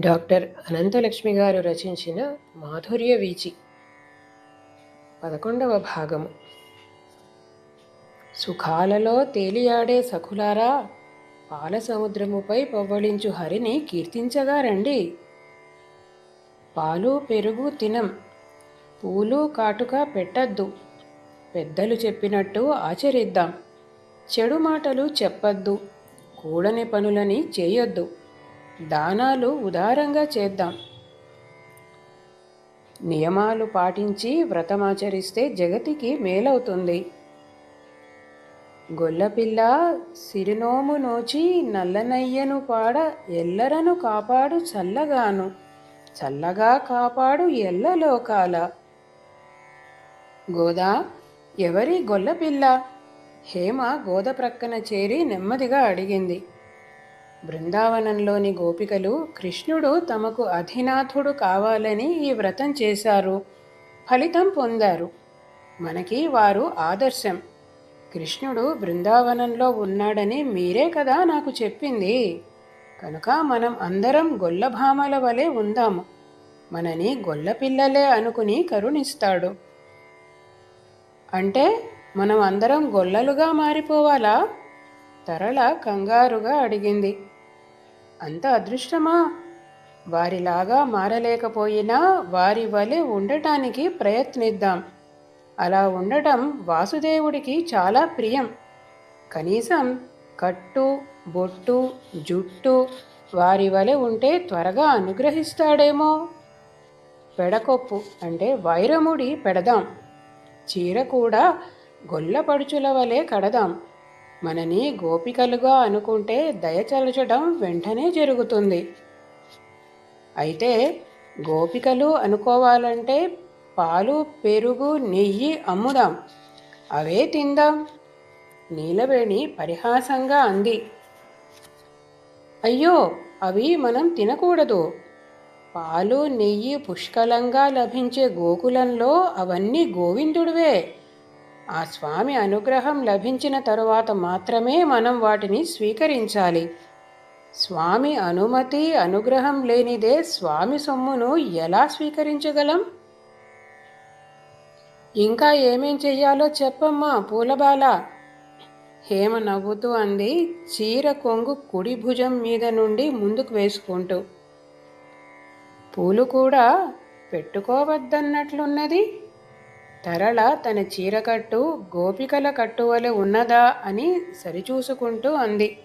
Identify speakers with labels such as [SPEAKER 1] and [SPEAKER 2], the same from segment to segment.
[SPEAKER 1] Doctor Ananthalakshmi గారు రచించిన మాధుర్య వీచి పదకొండవ భాగము. సుఖాలలో తేలియాడే సఖులారా పాల సముద్రముపై పవ్వళించు హరిని కీర్తించగా రండి. పాలు పెరుగు తినం పూలు కాటుక పెట్టద్దు. పెద్దలు చెప్పినట్టు ఆచరిద్దాం. చెడు మాటలు చెప్పద్దు. కూడని పనులని చేయొద్దు. దానాలు ఉదారంగా చేద్దాం. నియమాలు పాటించి వ్రతమాచరిస్తే జగతికి మేలవుతుంది. గొల్లపిల్ల సిరినోము నోచి నల్లనయ్యను పాడ ఎల్లరను కాపాడు చల్లగాను. చల్లగా కాపాడు ఎల్లలోకాల గోదా ఎవరి గొల్లపిల్ల హేమ గోద ప్రక్కన చేరి నెమ్మదిగా అడిగింది. బృందావనంలోని గోపికలు కృష్ణుడు తమకు అధినాథుడు కావాలని ఈ వ్రతం చేశారు. ఫలితం పొందారు. మనకి వారు ఆదర్శం. కృష్ణుడు బృందావనంలో ఉన్నాడని మీరే కదా నాకు చెప్పింది. కనుక మనం అందరం గొల్లభామల వలె ఉందాము. మనని గొల్లపిల్లలే అనుకుని కరుణిస్తాడు. అంటే మనం అందరం గొల్లలుగా మారిపోవాలా? తరళ కంగారుగా అడిగింది. అంత అదృష్టమా? వారిలాగా మారలేకపోయినా వారి వలె ఉండటానికి ప్రయత్నిద్దాం. అలా ఉండటం వాసుదేవుడికి చాలా ప్రియం. కనీసం కట్టు బొట్టు జుట్టు వారి వలె ఉంటే త్వరగా అనుగ్రహిస్తాడేమో? పెడకొప్పు అంటే వైరముడి పెడదాం. చీర కూడా గొల్లపడుచుల వలె కడదాం. మనని గోపికలుగా అనుకుంటే దయచలచడం వెంటనే జరుగుతుంది. అయితే గోపికలు అనుకోవాలంటే పాలు పెరుగు నెయ్యి అమ్ముదాం. అవే తిందాం. నీలవేణి పరిహాసంగా అంది. అయ్యో అవి మనం తినకూడదు. పాలు నెయ్యి పుష్కలంగా లభించే గోకులంలో అవన్నీ గోవిందుడివే. ఆ స్వామి అనుగ్రహం లభించిన తరువాత మాత్రమే మనం వాటిని స్వీకరించాలి. స్వామి అనుమతి అనుగ్రహం లేనిదే స్వామి సొమ్మును ఎలా స్వీకరించగలం? ఇంకా ఏమేం చెయ్యాలో చెప్పమ్మా పూలబాల. హేమ నవ్వుతూ అంది చీర కొంగు కుడి భుజం మీద నుండి ముందుకు వేసుకుంటూ. పూలు కూడా పెట్టుకోవద్దన్నట్లున్నది. తరళ తన చీరకట్టు గోపికల కట్టువలె ఉన్నదా అని సరిచూసుకుంటూ అంది.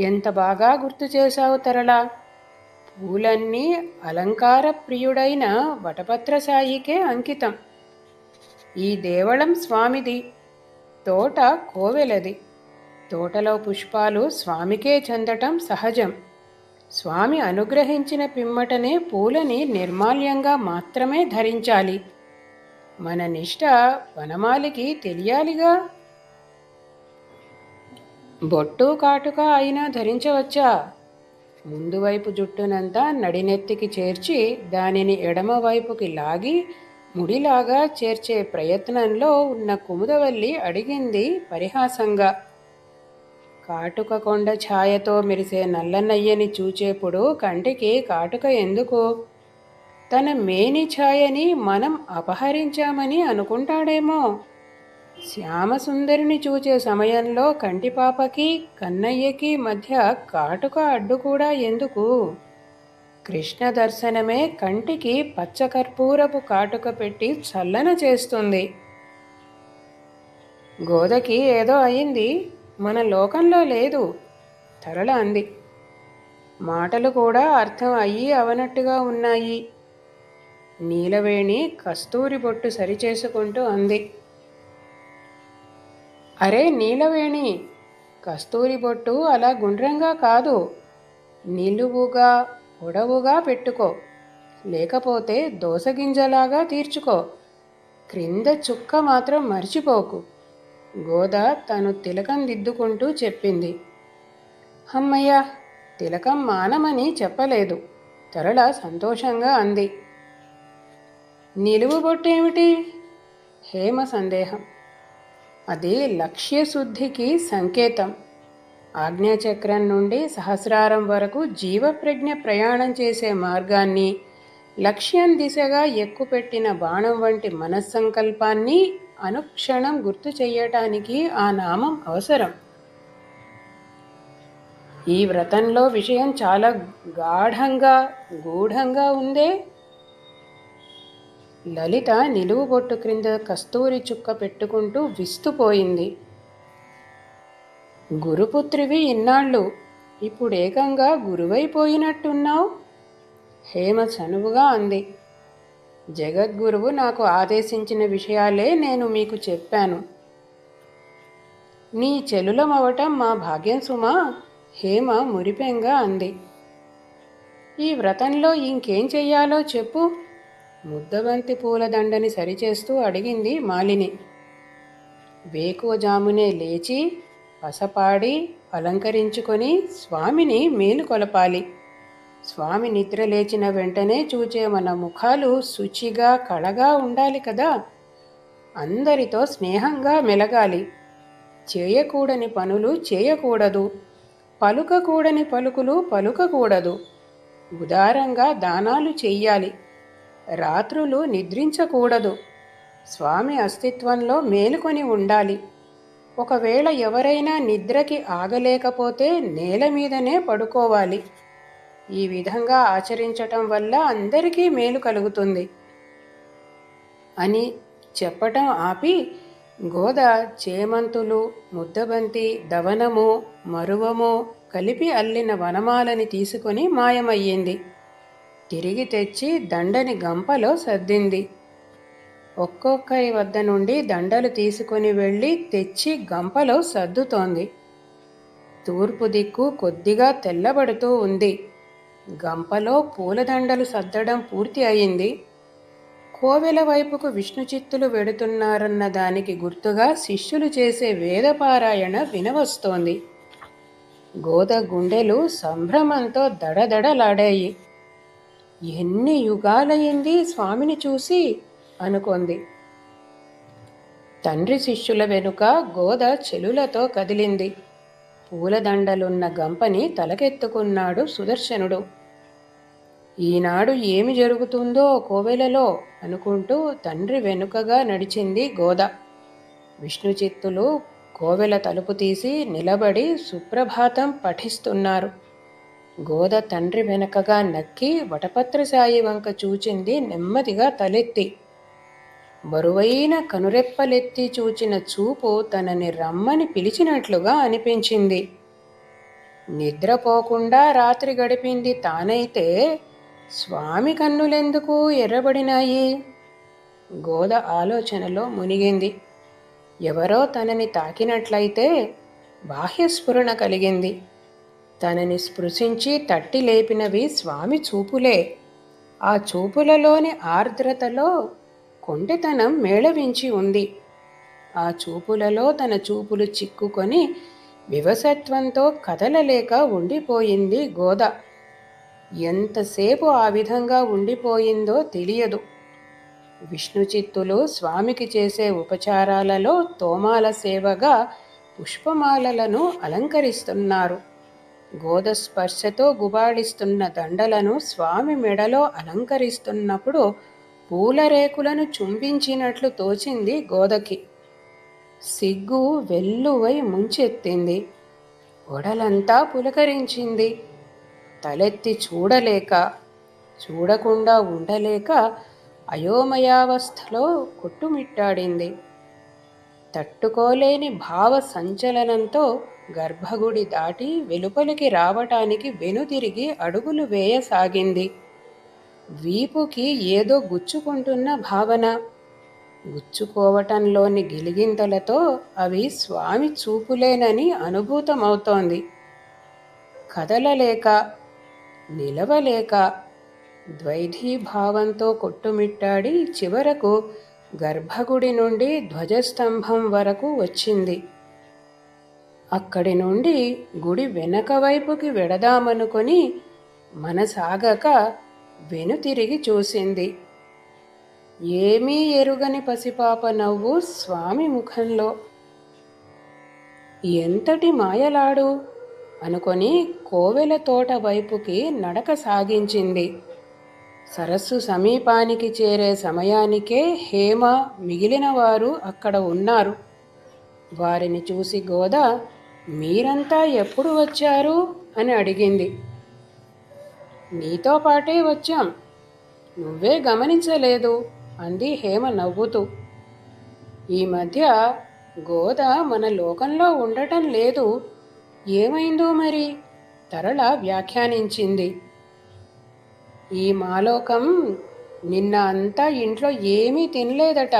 [SPEAKER 1] ఎంత బాగా గుర్తు చేశావు తరళ. పూలన్నీ అలంకార ప్రియుడైన వటపత్రసాయికే అంకితం. ఈ దేవళం స్వామిది తోట కోవెలది. తోటలో పుష్పాలు స్వామికే చెందటం సహజం. స్వామి అనుగ్రహించిన పిమ్మటనే పూలని నిర్మాల్యంగా మాత్రమే ధరించాలి. మన నిష్ట వనమాలికి తెలియాలిగా. బొట్టు కాటుక అయినా ధరించవచ్చా? ముందువైపు జుట్టునంతా నడినెత్తికి చేర్చి దానిని ఎడమవైపుకి లాగి ముడిలాగా చేర్చే ప్రయత్నంలో ఉన్న కుముదవల్లి అడిగింది పరిహాసంగా. కాటుక కొండ ఛాయతో మెరిసే నల్లనయ్యని చూచేప్పుడు కంటికి కాటుక ఎందుకు? తన మేని ఛాయని మనం అపహరించామని అనుకుంటాడేమో. శ్యామసుందరిని చూచే సమయంలో కంటిపాపకి కన్నయ్యకి మధ్య కాటుక అడ్డు కూడా ఎందుకు? కృష్ణ దర్శనమే కంటికి పచ్చకర్పూరపు కాటుక పెట్టి చల్లన చేస్తుంది. గోదకి ఏదో అయింది. మన లోకంలో లేదు తరళ అంది. మాటలు కూడా అర్థం అయ్యి అవనట్టుగా ఉన్నాయి. నీలవేణి కస్తూరి బొట్టు సరిచేసుకుంటూ అంది. అరే నీలవేణి కస్తూరి బొట్టు అలా గుండ్రంగా కాదు. నిలువుగా పొడవుగా పెట్టుకో. లేకపోతే దోసగింజలాగా తీర్చుకో. క్రింద చుక్క మాత్రం మర్చిపోకు. గోద తను తిలకం దిద్దుకుంటూ చెప్పింది. అమ్మయ్య తిలకం మానమని చెప్పలేదు. తరళ సంతోషంగా అంది. నిలువు బొట్టేమిటి? హేమ సందేహం. అది లక్ష్యశుద్ధికి సంకేతం. ఆజ్ఞాచక్రం నుండి సహస్రారం వరకు జీవప్రజ్ఞ ప్రయాణం చేసే మార్గాన్ని లక్ష్యం దిశగా ఎక్కుపెట్టిన బాణం వంటి మనస్సంకల్పాన్ని అనుక్షణం గుర్తు చెయ్యటానికి ఆ నామం అవసరం. ఈ వ్రతంలో విషయం చాలా గాఢంగా గూఢంగా ఉందే. లలిత నిలువు బొట్టు క్రింద కస్తూరి చుక్క పెట్టుకుంటూ విస్తుపోయింది. గురుపుత్రివి ఇన్నాళ్ళు ఇప్పుడు ఏకంగా గురువైపోయినట్టున్నావు? హేమ చనువుగా అంది. జగద్గురువు నాకు ఆదేశించిన విషయాలే నేను మీకు చెప్పాను. నీ చెలులమవటం మా భాగ్యం సుమా హేమ మురిపెంగా అంది. ఈ వ్రతంలో ఇంకేం చెయ్యాలో చెప్పు ముద్దబంతి పూలదండని సరిచేస్తూ అడిగింది మాలిని. వేకువజామునే లేచి పసపాడి అలంకరించుకొని స్వామిని మేలు కొలపాలి స్వామి నిద్ర లేచిన వెంటనే చూచే మన ముఖాలు శుచిగా కళగా ఉండాలి కదా. అందరితో స్నేహంగా మెలగాలి. చేయకూడని పనులు చేయకూడదు. పలుకకూడని పలుకులు పలుకకూడదు. ఉదారంగా దానాలు చెయ్యాలి. రాత్రులు నిద్రించకూడదు. స్వామి అస్తిత్వంలో మేలుకొని ఉండాలి. ఒకవేళ ఎవరైనా నిద్రకి ఆగలేకపోతే నేల మీదనే పడుకోవాలి. ఈ విధంగా ఆచరించటం వల్ల అందరికీ మేలు కలుగుతుంది. అని చెప్పటం ఆపి గోద చేమంతులు ముద్దబంతి దవనము మరువము కలిపి అల్లిన వనమాలని తీసుకొని మాయమయ్యింది. తిరిగి తెచ్చి దండని గంపలో సర్దింది. ఒక్కొక్కరి వద్ద నుండి దండలు తీసుకొని వెళ్ళి తెచ్చి గంపలో సర్దుతోంది. తూర్పు దిక్కు కొద్దిగా తెల్లబడుతూ ఉంది. గంపలో పూలదండలు సర్దడం పూర్తి అయింది. కోవెల వైపుకు విష్ణుచిత్తులు వెడుతున్నారన్న దానికి గుర్తుగా శిష్యులు చేసే వేదపారాయణ వినవస్తోంది. గోద గుండెలు సంభ్రమంతో దడదడలాడాయి. ఎన్ని యుగాలయ్యింది స్వామిని చూసి అనుకుంది. తండ్రి శిష్యుల వెనుక గోద చెలులతో కదిలింది. పూలదండలున్న గంపని తలకెత్తుకున్నాడు సుదర్శనుడు. ఈనాడు ఏమి జరుగుతుందో కోవెలలో అనుకుంటూ తండ్రి వెనుకగా నడిచింది గోద. విష్ణు చిత్తులు కోవెల తలుపు తీసి నిలబడి సుప్రభాతం పఠిస్తున్నారు. గోద తండ్రి వెనకగా నక్కి వటపత్రసాయి వంక చూచింది నెమ్మదిగా తలెత్తి. బరువైన కనురెప్పలెత్తి చూచిన చూపు తనని రమ్మని పిలిచినట్లుగా అనిపించింది. నిద్రపోకుండా రాత్రి గడిపింది తానైతే స్వామి కన్నులెందుకు ఎర్రబడినాయి? గోద ఆలోచనలో మునిగింది. ఎవరో తనని తాకినట్లయితే బాహ్యస్ఫురణ కలిగింది. తనని స్పృశించి తట్టి లేపినవి స్వామి చూపులే. ఆ చూపులలోని ఆర్ద్రతలో కొంటెతనం మేళవించి ఉంది. ఆ చూపులలో తన చూపులు చిక్కుకొని వివసత్వంతో కదలలేక ఉండిపోయింది గోద. ఎంతసేపు ఆ విధంగా ఉండిపోయిందో తెలియదు. విష్ణుచిత్తులు స్వామికి చేసే ఉపచారాలలో తోమాల సేవగా పుష్పమాలలను అలంకరిస్తున్నారు. గోద స్పర్శతో గుబాళిస్తున్న దండలను స్వామి మెడలో అలంకరిస్తున్నప్పుడు పూలరేకులను చుంబించినట్లు తోచింది గోదకి. సిగ్గు వెల్లువై ముంచెత్తింది. ఒడలంతా పులకరించింది. తలెత్తి చూడలేక చూడకుండా ఉండలేక అయోమయావస్థలో కొట్టుమిట్టాడింది. తట్టుకోలేని భావ సంచలనంతో గర్భగుడి దాటి వెలుపలికి రావటానికి వెనుతిరిగి అడుగులు వేయసాగింది. వీపుకి ఏదో గుచ్చుకుంటున్న భావన. గుచ్చుకోవటంలోని గిలిగింతలతో అవి స్వామి చూపులేనని అనుభూతమవుతోంది. కదలలేక నిలవలేక ద్వైధీభావంతో కొట్టుమిట్టాడి చివరకు గర్భగుడి నుండి ధ్వజస్తంభం వరకు వచ్చింది. అక్కడి నుండి గుడి వెనక వైపుకి వెడదామనుకొని మనసాగక వెనుతిరిగి చూసింది. ఏమీ ఎరుగని పసిపాప నవ్వు స్వామి ముఖంలో. ఎంతటి మాయలాడు అనుకొని కోవెల తోట వైపుకి నడక సాగించింది. సరస్సు సమీపానికి చేరే సమయానికే హేమ మిగిలిన వారు అక్కడ ఉన్నారు. వారిని చూసి గోద మీరంతా ఎప్పుడు వచ్చారు? అని అడిగింది. నీతో పాటే వచ్చాం. నువ్వే గమనించలేదు అంది హేమ నవ్వుతూ. ఈ మధ్య గోద మన లోకంలో ఉండటం లేదు. ఏమైందో మరి? తరళ వ్యాఖ్యానించింది. ఈ మాలోకం నిన్న అంతా ఇంట్లో ఏమీ తినలేదట.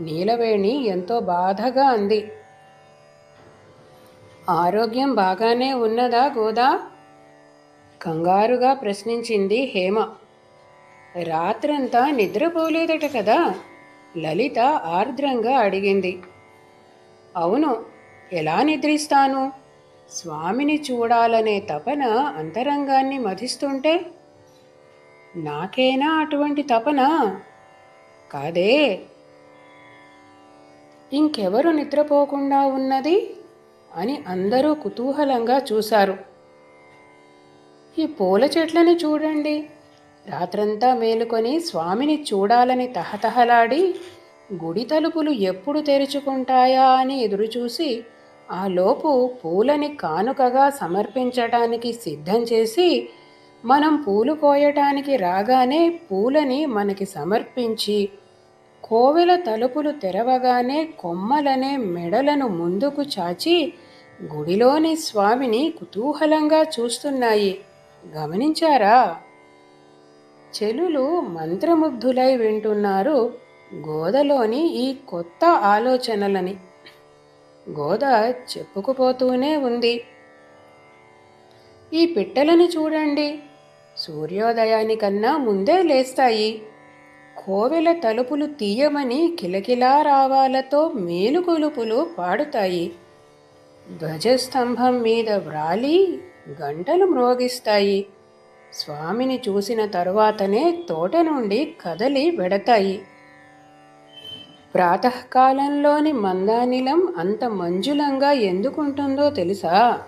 [SPEAKER 1] నీలవేణి ఎంతో బాధగా అంది. ఆరోగ్యం బాగానే ఉన్నదా గోదా? కంగారుగా ప్రశ్నించింది హేమ. రాత్రంతా నిద్రపోలేదట కదా? లలిత ఆర్ద్రంగా అడిగింది. అవును ఎలా నిద్రిస్తాను? స్వామిని చూడాలనే తపన అంతరంగాన్ని మధిస్తుంటే నాకేనా అటువంటి తపన? కాదే. ఇంకెవరు నిద్రపోకుండా ఉన్నది అని అందరూ కుతూహలంగా చూశారు. ఈ పూల చెట్లని చూడండి. రాత్రంతా మేలుకొని స్వామిని చూడాలని తహతహలాడి గుడి తలుపులు ఎప్పుడు తెరుచుకుంటాయా అని ఎదురుచూసి ఆ లోపు పూలని కానుకగా సమర్పించటానికి సిద్ధం చేసి మనం పూలు కోయటానికి రాగానే పూలని మనకి సమర్పించి కోవెల తలుపులు తెరవగానే కొమ్మలనే మెడలను ముందుకు చాచి గుడిలోని స్వామిని కుతూహలంగా చూస్తున్నాయి. గమనించారా? చెలులు మంత్రముగ్ధులై వింటున్నారు గోదలోని ఈ కొత్త ఆలోచనలని. గోద చెప్పుకుపోతూనే ఉంది. ఈ పిట్టలను చూడండి. సూర్యోదయానికన్నా ముందే లేస్తాయి. కోవెల తలుపులు తీయమని కిలకిలా రావాలతో మేలుకొలుపులు పాడుతాయి. ధ్వజస్తంభం మీద వ్రాలి గంటలు మ్రోగిస్తాయి. స్వామిని చూసిన తరువాతనే తోట నుండి కదలి వెడతాయి. ప్రాతకాలంలోని మందానిలం అంత మంజులంగా ఎందుకుంటుందో తెలుసా?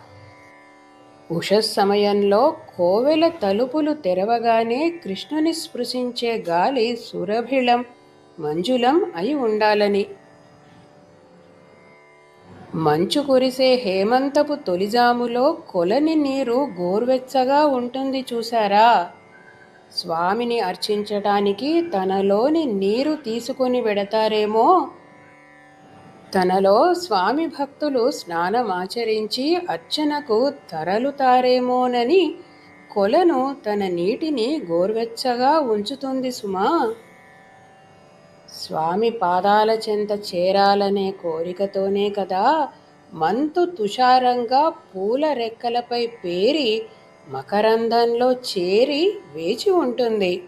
[SPEAKER 1] ఉషస్ సమయంలో కోవెల తలుపులు తెరవగానే కృష్ణుని స్పృశించే గాలి సురభిళం మంజులం అయి ఉండాలని. మంచు కురిసే హేమంతపు తొలిజాములో కొలని నీరు గోర్వెచ్చగా ఉంటుంది చూసారా స్వామిని అర్చించటానికి తనలోని నీరు తీసుకొని పెడతారేమో? తనలో స్వామి భక్తులు స్నానమాచరించి అర్చనకు తరలుతారేమోనని కొలను తన నీటిని గోర్వెచ్చగా ఉంచుతుంది సుమా. స్వామి పాదాల చెంత చేరాలనే కోరికతోనే కదా మంతు తుషారంగా పూల రెక్కలపై పేరి మకరందంలో చేరి వేచి ఉంటుంది.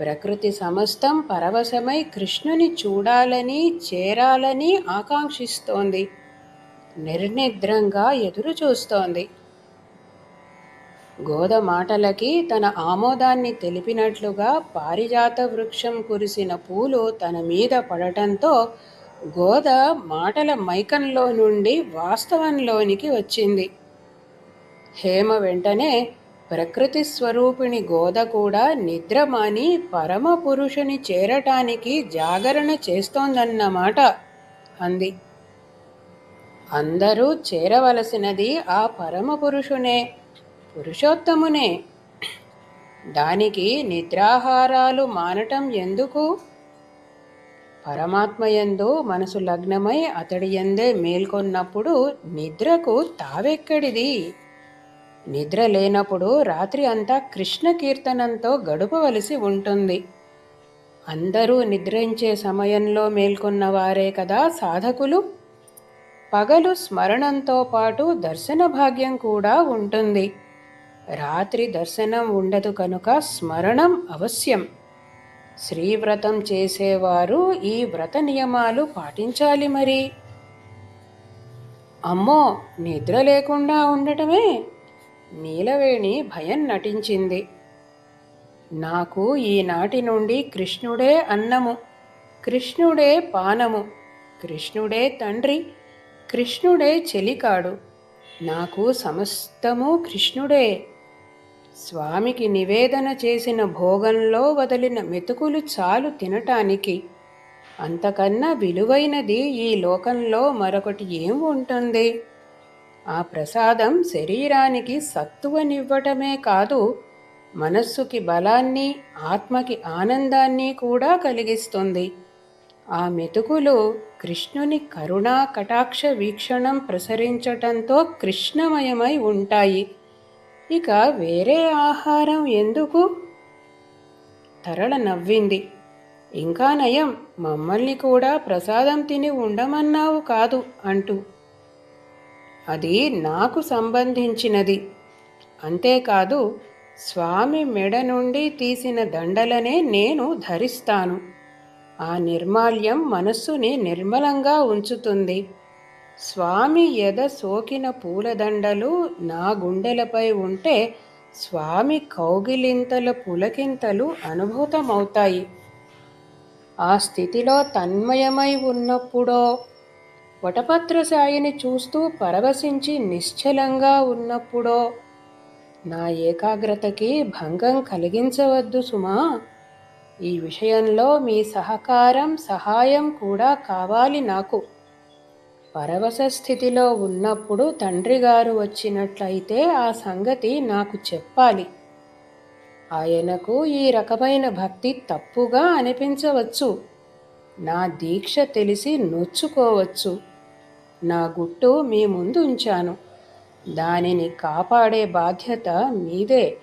[SPEAKER 1] ప్రకృతి సమస్తం పరవశమై కృష్ణుని చూడాలని చేరాలని ఆకాంక్షిస్తోంది. నిర్నిద్రంగా ఎదురు చూస్తోంది. గోద మాటలకి తన ఆమోదాన్ని తెలిపినట్లుగా పారిజాత వృక్షం కురిసిన పూలు తన మీద పడటంతో గోద మాటల మైకంలో నుండి వాస్తవంలోనికి వచ్చింది. హేమ వెంటనే ప్రకృతి స్వరూపిణి గోద కూడా నిద్రమాని పరమ పురుషుని చేరటానికి జాగరణ చేస్తోందన్నమాట అంది. అందరూ చేరవలసినది ఆ పరమ పురుషునే పురుషోత్తమునే. దానికి నిద్రాహారాలు మానటం ఎందుకు? పరమాత్మయందు మనసు లగ్నమై అతడి ఎందే మేల్కొన్నప్పుడు నిద్రకు తావెక్కడిది? నిద్ర లేనప్పుడు రాత్రి అంతా కృష్ణ కీర్తనంతో గడపవలసి ఉంటుంది. అందరూ నిద్రించే సమయంలో మేల్కొన్న వారే కదా సాధకులు. పగలు స్మరణంతో పాటు దర్శన భాగ్యం కూడా ఉంటుంది. రాత్రి దర్శనం ఉండదు కనుక స్మరణం అవశ్యం. శ్రీవ్రతం చేసేవారు ఈ వ్రత నియమాలు పాటించాలి మరి. అమ్మో నిద్ర లేకుండా ఉండటమే నీలవేణి భయం నటించింది. నాకు ఈనాటి నుండి కృష్ణుడే అన్నము కృష్ణుడే పానము కృష్ణుడే తండ్రి కృష్ణుడే చెలికాడు నాకు సమస్తము కృష్ణుడే. స్వామికి నివేదన చేసిన భోగంలో వదిలిన మెతుకులు చాలు తినటానికి అంతకన్నా విలువైనది ఈ లోకంలో మరొకటి ఏం ఉంటుంది? ఆ ప్రసాదం శరీరానికి సత్తువనివ్వటమే కాదు మనస్సుకి బలాన్ని ఆత్మకి ఆనందాన్ని కూడా కలిగిస్తుంది. ఆ మెతుకులు కృష్ణుని కరుణా కటాక్ష వీక్షణం ప్రసరించటంతో కృష్ణమయమై ఉంటాయి. ఇక వేరే ఆహారం ఎందుకు? తరళ నవ్వింది. ఇంకా నయం మమ్మల్ని కూడా ప్రసాదం తిని ఉండమన్నావు కాదు అంటూ అది నాకు సంబంధించినది. అంతేకాదు స్వామి మెడ నుండి తీసిన దండలనే నేను ధరిస్తాను. ఆ నిర్మాల్యం మనస్సుని నిర్మలంగా ఉంచుతుంది. స్వామి ఎద సోకిన పూలదండలు నా గుండెలపై ఉంటే స్వామి కౌగిలింతల పులకింతలు అనుభూతమవుతాయి. ఆ స్థితిలో తన్మయమై ఉన్నప్పుడో వటపత్రసాయిని చూస్తూ పరవశించి నిశ్చలంగా ఉన్నప్పుడో నా ఏకాగ్రతకి భంగం కలిగించవద్దు సుమా. ఈ విషయంలో మీ సహకారం సహాయం కూడా కావాలి నాకు. పరవశ స్థితిలో ఉన్నప్పుడు తండ్రి గారు వచ్చినట్లయితే ఆ సంగతి నాకు చెప్పాలి. ఆయనకు ఈ రకమైన భక్తి తప్పుగా అనిపించవచ్చు. నా దీక్ష తెలిసి నొచ్చుకోవచ్చు. నా గుట్టు మీ ముందు ఉంచాను దానిని కాపాడే బాధ్యత మీదే.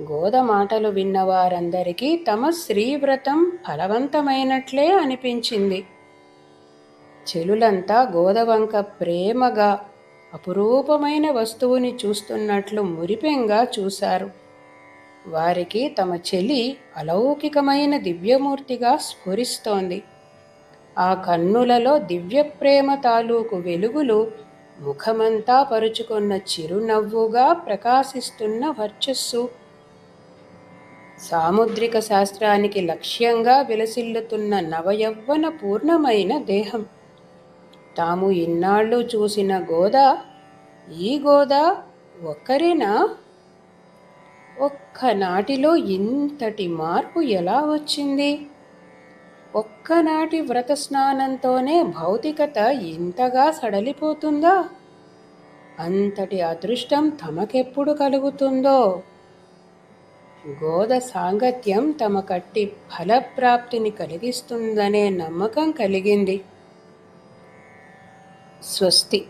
[SPEAKER 1] గోద మాటలు విన్నవారందరికీ తమ శ్రీవ్రతం ఫలవంతమైనట్లే అనిపించింది. చెలులంతా గోదవంక ప్రేమగా అపురూపమైన వస్తువుని చూస్తున్నట్లు మురిపెంగా చూశారు. వారికి తమ చెలి అలౌకికమైన దివ్యమూర్తిగా స్ఫురిస్తోంది. ఆ కన్నులలో దివ్య ప్రేమ తాలూకు వెలుగులు ముఖమంతా పరుచుకున్న చిరునవ్వుగా ప్రకాశిస్తున్న వర్చస్సు. సాముద్రిక శాస్త్రానికి లక్ష్యంగా విలసిల్లుతున్న నవయవ్వన పూర్ణమైన దేహం. తాము ఇన్నాళ్ళు చూసిన గోదా ఈ గోదా ఒక్కరేనా? ఒక్కనాటిలో ఇంతటి మార్పు ఎలా వచ్చింది? ఒక్కనాటి వ్రత స్నానంతోనే భౌతికత ఇంతగా సడలిపోతుందా? అంతటి అదృష్టం తమకెప్పుడు కలుగుతుందో? గోద సాంగత్యం తమ కట్టి ఫలప్రాప్తిని కలిగిస్తుందనే నమ్మకం కలిగింది. స్వస్తి.